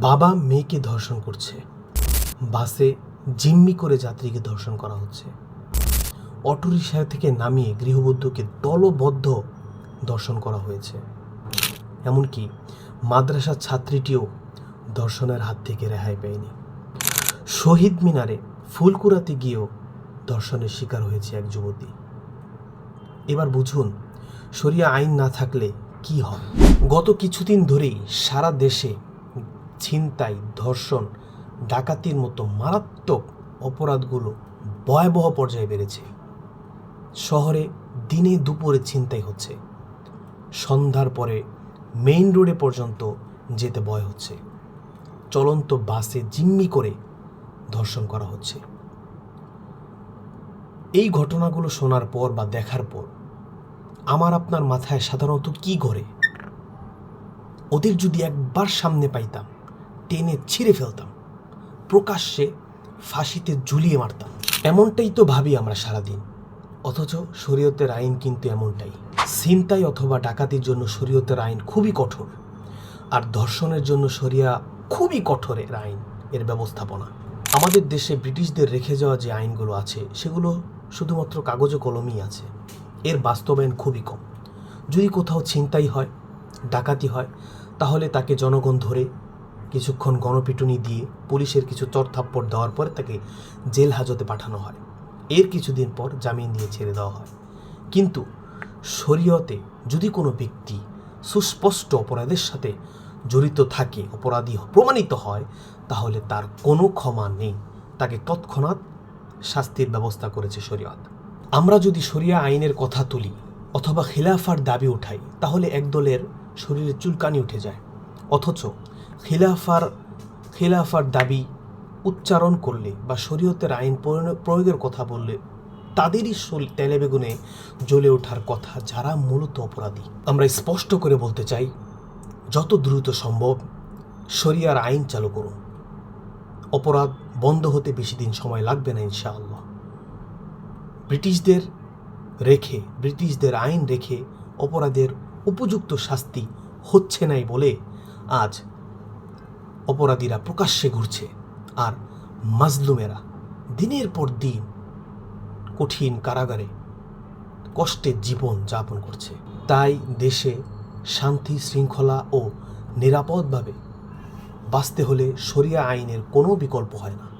বাবা মেয়েকে ধর্ষণ করছে। বাসে জিম্মি করে যাত্রীকে ধর্ষণ করা হচ্ছে। অটোরিকশা থেকে নামিয়ে গৃহবধূকে দলবদ্ধ ধর্ষণ করা হয়েছে। এমনকি মাদ্রাসার ছাত্রীটিও ধর্ষণের হাত থেকে রেহাই পায়নি। শহীদ মিনারে ফুল কুড়াতে গিয়েও ধর্ষণের শিকার হয়েছে এক যুবতী। এবার বুঝুন, শরিয়া আইন না থাকলে কি হয় গত কিছুদিন ধরেই সারা দেশে ছিনতাই, ধর্ষণ, ডাকাতির মতো মারাত্মক অপরাধগুলো ভয়াবহ পর্যায়ে বেড়েছে। শহরে দিনে দুপুরে ছিনতাই হচ্ছে। সন্ধ্যার পরে মেইন রোডে পর্যন্ত যেতে ভয় হচ্ছে। চলন্ত বাসে জিম্মি করে ধর্ষণ করা হচ্ছে। এই ঘটনাগুলো শোনার পর বা দেখার পর আমার আপনার মাথায় সাধারণত কি ঘরে? ওদের যদি একবার সামনে পাইতাম টেনে ছিঁড়ে ফেলতাম। প্রকাশ্যে ফাঁসিতে ঝুলিয়ে মারতাম। এমনটাই তো ভাবি আমরা সারাদিন। অথচ শরীয়তের আইন কিন্তু এমনটাই। ছিনতাই অথবা ডাকাতির জন্য শরীয়তের আইন খুবই কঠোর। আর ধর্ষণের জন্য শরিয়া খুবই কঠোরের আইন, এর ব্যবস্থাপনা। আমাদের দেশে ব্রিটিশদের রেখে যাওয়া যে আইনগুলো আছে, সেগুলো শুধুমাত্র কাগজে কলমই আছে। এর বাস্তবায়ন খুবই কম। যদি কোথাও ছিনতাই হয়, ডাকাতি হয়, তাহলে তাকে জনগণ ধরে কিছুক্ষণ গণপিটুনি দিয়ে পুলিশের কিছু চড়থাপ্পড় দেওয়ার পরে তাকে জেল হাজতে পাঠানো হয়। এর কিছুদিন পর জামিন দিয়ে ছেড়ে দেওয়া হয়। কিন্তু শরীয়তে যদি কোনো ব্যক্তি সুস্পষ্ট অপরাধের সাথে জড়িত থাকে, অপরাধী প্রমাণিত হয়, তাহলে তার কোনো ক্ষমা নেই। তাকে তৎক্ষণাৎ শাস্তির ব্যবস্থা করেছে শরীয়ত। আমরা যদি শরিয়া আইনের কথা তুলি অথবা খিলাফার দাবি উঠাই, তাহলে একদলের শরীরে চুলকানি উঠে যায়। অথচ খিলাফার খিলাফার দাবি উচ্চারণ করলে বা শরীয়তের আইন প্রয়োগ- প্রয়োগের কথা বললে তাদেরই তেলে বেগুনে জ্বলে ওঠার কথা যারা মূলত অপরাধী। আমরা স্পষ্ট করে বলতে চাই, যত দ্রুত সম্ভব শরিয়ার আইন চালু করুন। অপরাধ বন্ধ হতে বেশি দিন সময় লাগবে না, ইনশাআল্লাহ। ব্রিটিশদের রেখে, ব্রিটিশদের আইন রেখে অপরাধের উপযুক্ত শাস্তি হচ্ছে নাই বলে আজ অপরাধীরা প্রকাশ্যে ঘুরছে আর মাজলুমেরা দিনের পর দিন কঠিন কারাগারে কষ্টের জীবন যাপন করছে। তাই দেশে শান্তি, শৃঙ্খলা ও নিরাপদভাবে বাঁচতে হলে সরিয়া আইনের কোনো বিকল্প হয় না।